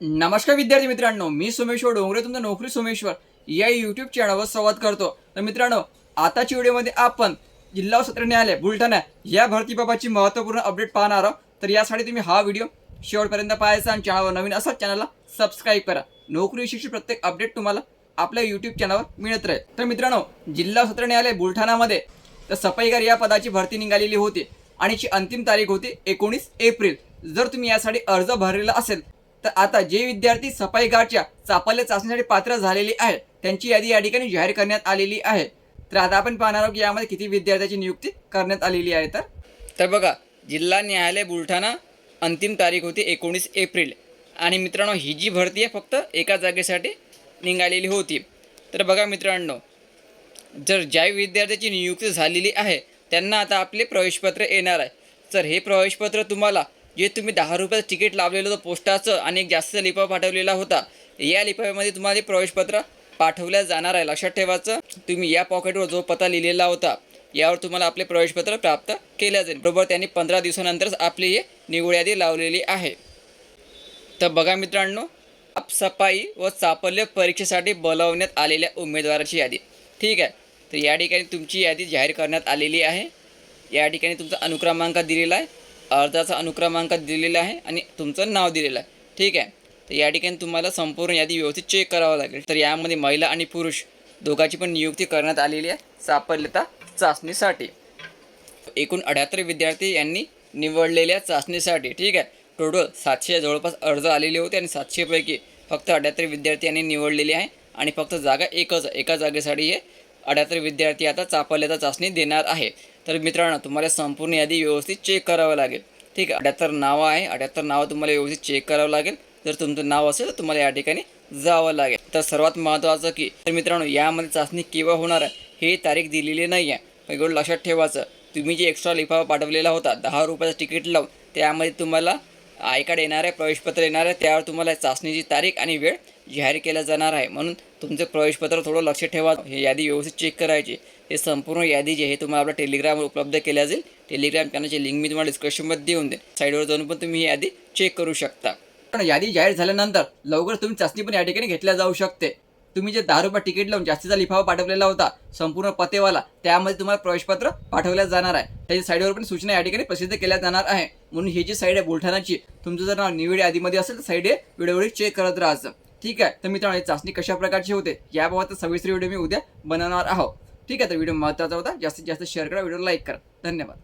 नमस्कार विद्यार्थी मित्रांनो मी सोमेश्वर डोंगरे तुमचं नोकरी सोमेश्वर. या यूट्यूब चॅनलवर संवाद करतो. तर मित्रांनो आताच्या व्हिडिओमध्ये आपण जिल्हा सत्र न्यायालय बुलढाणा या भरतीबाबतची महत्त्वपूर्ण अपडेट पाहणार आहोत. तर यासाठी तुम्ही हा व्हिडिओ शेवटपर्यंत पाहायचा आणि चॅनलवर नवीन असाच चॅनलला सबस्क्राईब करा. नोकरी विषयीची प्रत्येक अपडेट तुम्हाला आपल्या यूट्यूब चॅनलवर मिळत राहील. तर मित्रांनो जिल्हा सत्र न्यायालय बुलढाणामध्ये तर सफाईगार या पदाची भरती निघालेली होती आणि याची अंतिम तारीख होती एकोणीस एप्रिल. जर तुम्ही यासाठी अर्ज भरलेला असेल तर आता जे विद्यार्थी सफाई गाठच्या चापल्य चाचणीसाठी पात्र झालेले आहेत त्यांची यादी या ठिकाणी जाहीर करण्यात आलेली आहे. तर आता आपण पाहणार आहोत की यामध्ये किती विद्यार्थ्याची नियुक्ती करण्यात आलेली आहे तर. तर बघा जिल्हा न्यायालय बुलढाणा अंतिम तारीख होती एकोणीस एप्रिल. आणि मित्रांनो ही जी भरती आहे फक्त एका जागेसाठी निघालेली होती. तर बघा मित्रांनो जर ज्या विद्यार्थ्याची नियुक्ती झालेली आहे त्यांना आता आपले प्रवेशपत्र येणार आहे. तर हे प्रवेशपत्र तुम्हाला जे तुम्ही दहा रुपयाचं तिकीट लावलेलं होतं पोस्टाचं आणि एक जास्त लिफाफा पाठवलेला होता या लिफाफ्यामध्ये तुम्हाला प्रवेशपत्र पाठवल्या जाणार आहे लक्षात ठेवायचं तुम्ही या पॉकेटवर जो पत्ता लिहिलेला होता यावर तुम्हाला आपले प्रवेशपत्र प्राप्त केल्या जाईल. बरोबर त्यांनी पंधरा दिवसानंतरच आपली हे निवड यादी लावलेली आहे. तर बघा मित्रांनो साफसफाई व चापल्य परीक्षेसाठी बोलावण्यात आलेल्या उमेदवाराची यादी. ठीक आहे तर या ठिकाणी तुमची यादी जाहीर करण्यात आलेली आहे. या ठिकाणी तुमचा अनुक्रमांक दिलेला आहे. अर्जाचा अनुक्रमांक दिलेला आहे आणि तुमचं नाव दिलेलं आहे. ठीक आहे? तर या ठिकाणी तुम्हाला संपूर्ण यादी व्यवस्थित चेक करावं लागेल. तर यामध्ये महिला आणि पुरुष दोघांची पण नियुक्ती करण्यात आलेली आहे चापल्यता चाचणीसाठी. एकूण अठ्याहत्तर विद्यार्थी यांनी निवडलेल्या चाचणीसाठी ठीक आहे? टोटल सातशे जवळपास अर्ज आलेले होते आणि सातशेपैकी फक्त अठ्याहत्तर विद्यार्थी यांनी निवडलेली आहे आणि फक्त जागा एकच एका जागेसाठी हे अठ्याहत्तर विद्यार्थी आता चापल्याचा चाचणी देणार आहे. तर मित्रांनो तुम्हाला संपूर्ण यादी व्यवस्थित चेक करावं लागेल. ठीक आहे? अठ्याहत्तर नावं आहे. अठ्याहत्तर नावं तुम्हाला व्यवस्थित चेक करावं लागेल. जर तुमचं नाव असेल तर तुम्हाला या ठिकाणी जावं लागेल. तर सर्वात महत्त्वाचं की तर मित्रांनो यामध्ये चाचणी केव्हा होणार आहे हे तारीख दिलेली नाही आहे. एवढं लक्षात ठेवायचं तुम्ही जे एक्स्ट्रा लिफाफा पाठवलेला होता दहा रुपयाचं तिकीट लावून त्यामध्ये तुम्हाला आय कार्ड येणार आहे प्रवेशपत्र येणार आहे त्यावर तुम्हाला चाचणीची तारीख आणि वेळ जाहीर केला जाणार आहे. म्हणून तुमचं प्रवेशपत्र थोडं लक्ष ठेवा. हे यादी व्यवस्थित चेक करायची. हे संपूर्ण यादी जी आहे तुम्हाला आपल्या टेलिग्रामवर उपलब्ध केल्या जाईल टेलिग्राम चॅनलची लिंक मी तुम्हाला डिस्क्रिप्शनमध्ये देऊन देईन. साईडवर जाऊन पण तुम्ही ही यादी चेक करू शकता. पण यादी जाहीर झाल्यानंतर लवकर तुम्ही चाचणी पण या ठिकाणी घेतल्या जाऊ शकते. तुम्ही जे दहा रुपये तिकीट लावून जास्तीचा लिफावा पाठवलेला होता संपूर्ण पतेवाला त्यामध्ये तुम्हाला प्रवेशपत्र पाठवल्या जाणार आहे. त्याच्या साईडवर पण सूचना या ठिकाणी प्रसिद्ध केल्या जाणार आहे. म्हणून ही जी साईड आहे बुलढाणाची तुमचं जर नाव निवड यादीमध्ये असेल तर साईड आहे वेळोवेळी चेक करत राहायचं ठीक आहे? तर मित्रांनो चाचणी कशा प्रकारची होते? याबाबत सविस्तर व्हिडिओ मी उद्या बनवणार आहोत. ठीक आहे? तर व्हिडिओ महत्त्वाचा होता. जास्तीत जास्त शेअर करा व्हिडिओ लाईक करा. धन्यवाद.